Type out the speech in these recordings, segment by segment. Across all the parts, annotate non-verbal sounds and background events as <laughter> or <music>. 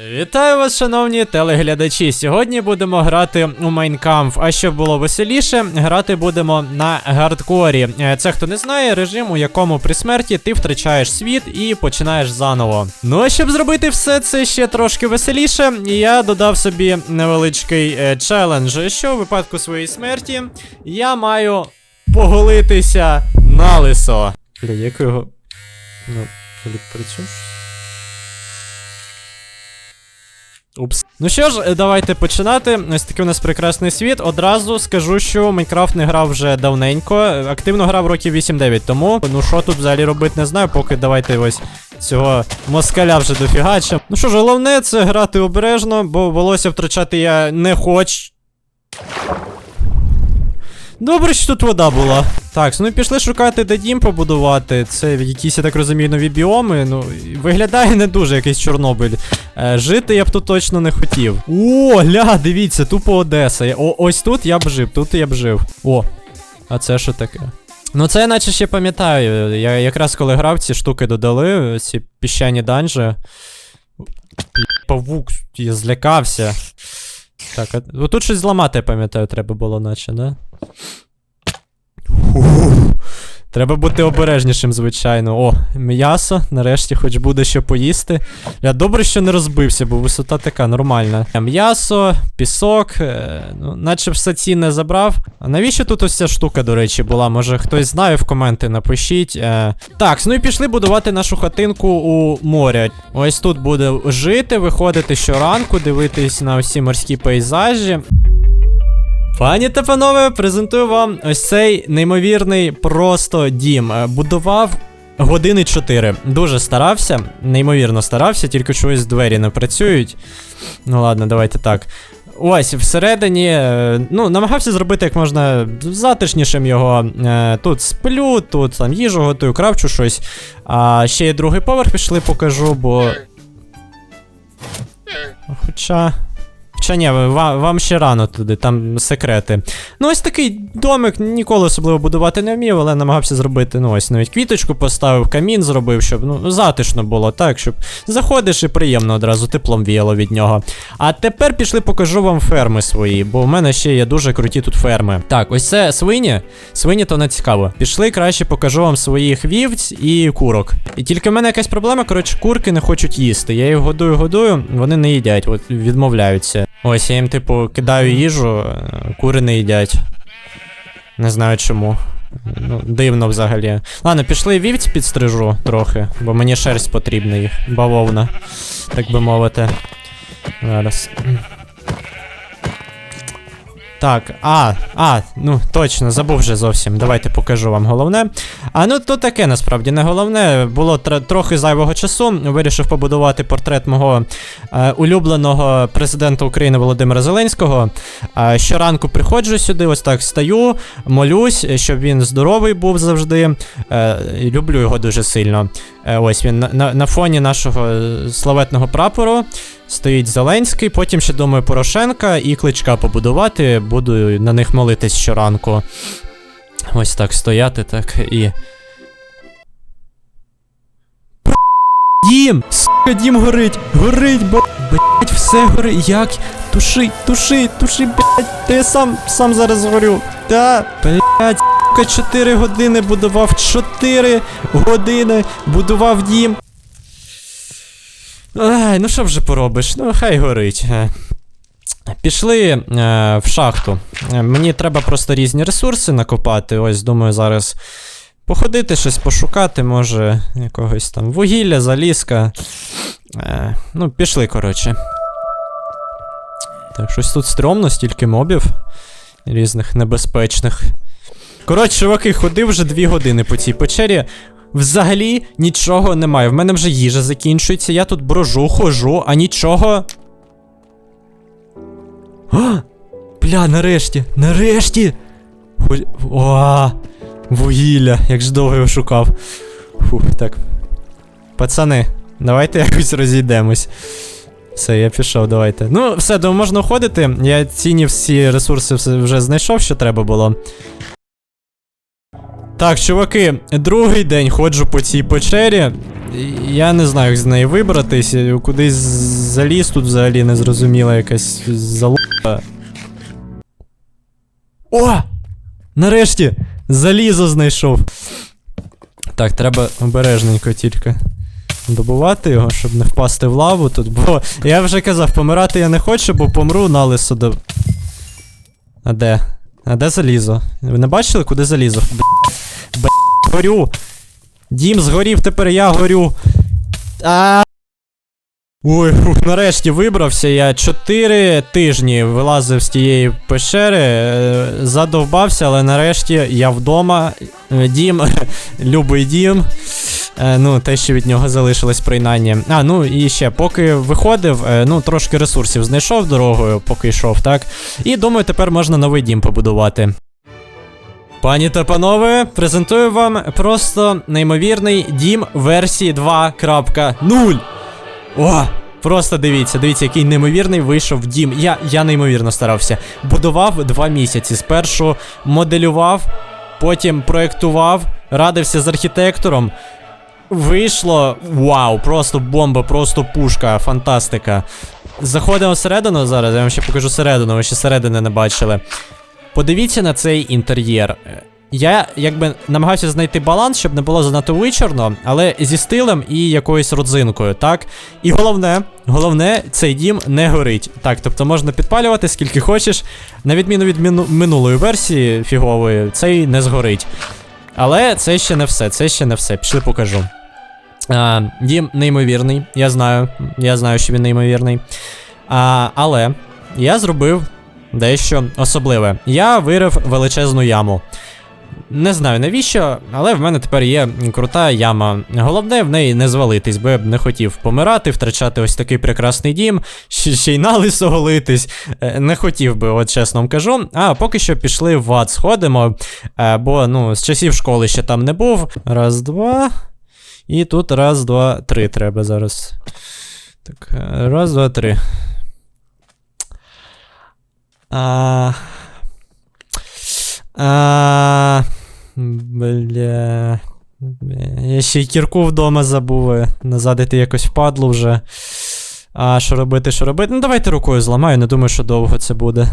Вітаю вас, шановні телеглядачі. Сьогодні будемо грати у Майнкамф. А щоб було веселіше, грати будемо на гардкорі. Е, Це хто не знає, режим, у якому при смерті ти втрачаєш світ і починаєш заново. Ну а щоб зробити все це ще трошки веселіше, я додав собі невеличкий е, челендж, що у випадку своєї смерті я маю поголитися на лисо. Бля, як його. Ну, працюєш? Упс. Ну що ж, е, давайте починати. Ось такий у нас прекрасний світ. Одразу скажу, що Майнкрафт не грав вже давненько. Активно грав років 8-9 тому. Ну що тут взагалі робити, не знаю, поки давайте ось цього москаля вже дофігача. Ну що ж, головне це грати обережно, бо волосся втрачати я не хочу. Добре, що тут вода була. Так, ну пішли шукати, де дім побудувати. Це якісь, я так розумію, нові біоми. Ну, виглядає не дуже якийсь Чорнобиль. Е, жити я б тут точно не хотів. О, гля, дивіться, тупо Одеса. О, ось тут я б жив, тут я б жив. О, а це що таке? Ну, це я наче ще пам'ятаю. Я якраз коли грав, ці штуки додали, ці піщані данжі. Павук, я злякався. Так, а тут щось зламати, я пам'ятаю, треба було, наче, да? Треба бути обережнішим, звичайно. О, м'ясо, нарешті, хоч буде що поїсти. Я добре, що не розбився, бо висота така нормальна. М'ясо, пісок, е, ну, наче все цінне забрав. А навіщо тут ось ця штука, до речі, була? Може хтось знає в коменти, напишіть. Е. Так, ну і пішли будувати нашу хатинку у моря. Ось тут буде жити, виходити щоранку, дивитись на усі морські пейзажі. Пані та панове, презентую вам ось цей неймовірний просто дім. Е, Будував години 4. Дуже старався, неймовірно старався, тільки чогось двері не працюють. Ну ладно, давайте так. Ось, всередині, е, ну, намагався зробити як можна затишнішим його. Е, Тут сплю, тут там їжу готую, кравчу щось. А ще є другий поверх, пішли, покажу, бо. Хоча. Хоча ні, вам, вам ще рано туди, там секрети. Ну, ось такий домик, ніколи особливо будувати не вмів, але намагався зробити. Ну, ось навіть квіточку поставив, камін зробив, щоб ну, затишно було, так, щоб заходиш і приємно одразу теплом віяло від нього. А тепер пішли покажу вам ферми свої, бо в мене ще є дуже круті тут ферми. Так, ось це свині. Свині то не цікаво. Пішли краще покажу вам своїх вівць і курок. І тільки в мене якась проблема, коротше, курки не хочуть їсти. Я їх годую, годую, вони не їдять, от відмовляються. Ось я їм, типу, кидаю їжу, е, кури не їдять. Не знаю чому. Ну, дивно взагалі. Ладно, пішли вівць підстрижу трохи, бо мені шерсть потрібна їх. Бавовна, так би мовити. Зараз. Так, а, а, ну точно, забув вже зовсім. Давайте покажу вам головне. А ну то таке насправді не головне. Було тр- трохи зайвого часу. Вирішив побудувати портрет мого е, улюбленого президента України Володимира Зеленського. Е, щоранку приходжу сюди, ось так стаю, молюсь, щоб він здоровий був завжди. Е, люблю його дуже сильно. Е, ось він на, на, на фоні нашого е, славетного прапору. Стоїть Зеленський, потім ще думаю Порошенка і кличка побудувати. Буду на них молитись щоранку. Ось так стояти, так і. Дім! Сука, дім горить! Горить, бо. Блять, все горить. Як? Туши, туши, туши, блять, та сам, сам зараз горю. Та, блять, сука, 4 години будував, 4 години будував дім. Ай, ну що вже поробиш? Ну, хай горить. Е. Пішли е, в шахту. Е, мені треба просто різні ресурси накопати. Ось, думаю, зараз походити, щось пошукати, може, якогось там вугілля, залізка. Е, ну, пішли, коротше. Так, щось тут стрьомно, стільки мобів різних небезпечних. Коротше, чуваки, ходив вже дві години по цій печері. Взагалі нічого немає. В мене вже їжа закінчується, я тут брожу, хожу, а нічого. А! Бля, нарешті! Нарешті! О, вугілля, як ж довго його шукав. Фух, так. Пацани, давайте <laughs> якось розійдемось. Все, я пішов, давайте. Ну, все, думаю, можна уходити. Я цінні всі ресурси вже знайшов, що треба було. Так, чуваки, другий день ходжу по цій печері. Я не знаю, як з неї вибратись. Кудись заліз тут взагалі незрозуміла якась залупа. О! Нарешті! Залізо знайшов. Так, треба обережненько тільки добувати його, щоб не впасти в лаву тут, бо я вже казав, помирати я не хочу, бо помру на лисо до. А де? А де залізо? Ви не бачили, куди залізо? Б... Горю! Дім згорів, тепер я горю. А. Ой, фух, нарешті вибрався. Я 4 тижні вилазив з тієї пещери, е, задовбався, але нарешті я вдома. Е, Дім, <laughs> любий дім. Е, ну, те, що від нього залишилось принаймні. А, ну і ще, поки виходив, ну, трошки ресурсів знайшов дорогою, поки йшов, так. І думаю, тепер можна новий дім побудувати. Пані та панове, презентую вам просто неймовірний дім версії 2.0. О! Просто дивіться, дивіться, який неймовірний вийшов дім. Я, я неймовірно старався. Будував два місяці. Спершу моделював, потім проєктував, радився з архітектором. Вийшло вау, просто бомба, просто пушка, фантастика. Заходимо всередину зараз, я вам ще покажу середину, ви ще середини не бачили. Подивіться на цей інтер'єр. Я якби намагався знайти баланс, щоб не було занадто вичорно, але зі стилем і якоюсь родзинкою, так? І головне, головне, цей дім не горить. Так, тобто можна підпалювати скільки хочеш. На відміну від мину- минулої версії фігової, цей не згорить. Але це ще не все, це ще не все. Пішли покажу. А, дім неймовірний, я знаю, я знаю, що він неймовірний. А, але я зробив дещо особливе. Я вирив величезну яму. Не знаю навіщо, але в мене тепер є крута яма. Головне в неї не звалитись, бо я б не хотів помирати, втрачати ось такий прекрасний дім, ще, й на лисо голитись. Е, Не хотів би, от чесно вам кажу. А поки що пішли в ад, сходимо. е, Бо ну, з часів школи ще там не був. Раз, два. І тут раз, два, три треба зараз. Так, е, раз, два, три. А... А... Бля. Я ще й кірку вдома забув. е, Назад іти якось впадло вже. А що робити, що робити? Ну давайте рукою зламаю, не думаю, що довго це буде.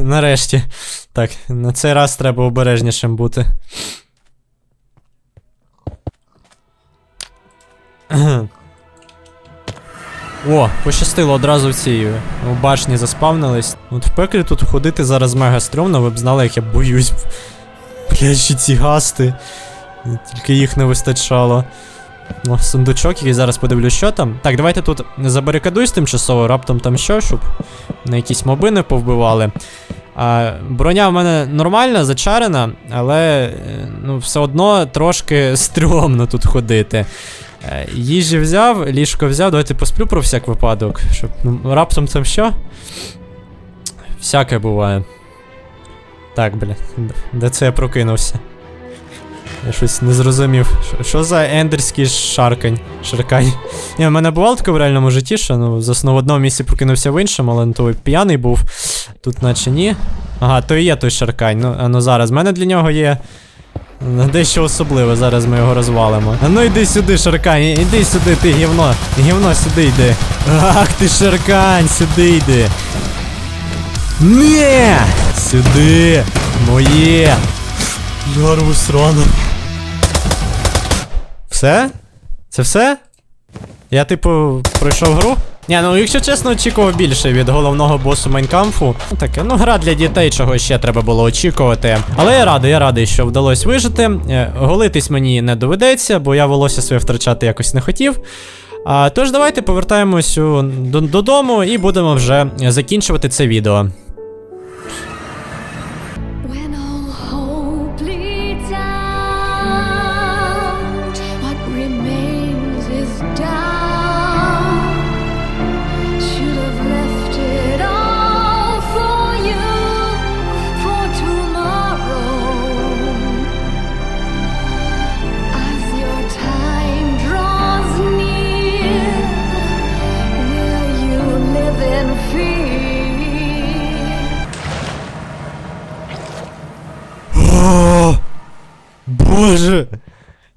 <laughs> нарешті. Так, на цей раз треба обережнішим бути. О, пощастило одразу в цій у башні заспавнились. От в пеклі тут ходити зараз мега стрьомно, ви б знали, як я боюсь. Блядь, ще ці гасти. Тільки їх не вистачало. О, сундучок, який зараз подивлюсь, що там. Так, давайте тут забарикадуюсь тимчасово, раптом там що, щоб на якісь моби не повбивали. Броня в мене нормальна, зачарена, але е, ну, все одно трошки <laughs> стрьомно тут ходити. Е, Їжі взяв, ліжко взяв, давайте посплю про всяк випадок, щоб ну, раптом там що. Всяке буває. Так, бля, де це я прокинувся? Я щось не зрозумів. Що, за ендерський шаркань? Шаркань. Ні, в мене бувало таке в реальному житті, що ну, заснув в одному місці, прокинувся в іншому, але ну, то п'яний був. Тут наче ні. Ага, то і є той шаркань. Ну, а ну зараз. В мене для нього є. Дещо особливе, зараз ми його розвалимо. А ну йди сюди, шаркань, іди сюди, ти гівно. Гівно сюди йди. Ах ти шаркань, сюди йди. Ні! Сюди! Моє! Ярву срану. Все? Це все? Я, типу, пройшов гру? Ні, ну якщо чесно, очікував більше від головного босу Майнкамфу. Таке, ну гра для дітей, чого ще треба було очікувати. Але я радий, я радий, що вдалося вижити. Е, Голитись мені не доведеться, бо я волосся своє втрачати якось не хотів. А, тож давайте повертаємось у- до- додому і будемо вже закінчувати це відео. Боже.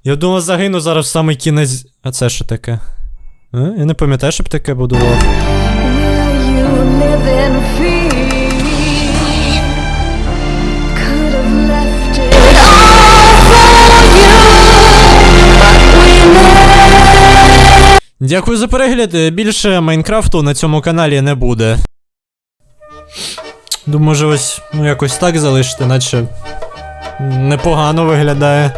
Я думав, загину зараз в самий кінець. А це що таке? А? Я не пам'ятаю, щоб таке будував. Дякую за перегляд. Е, Більше Майнкрафту на цьому каналі не буде. Думаю, може ось ну якось так залишити, наче непогано виглядає.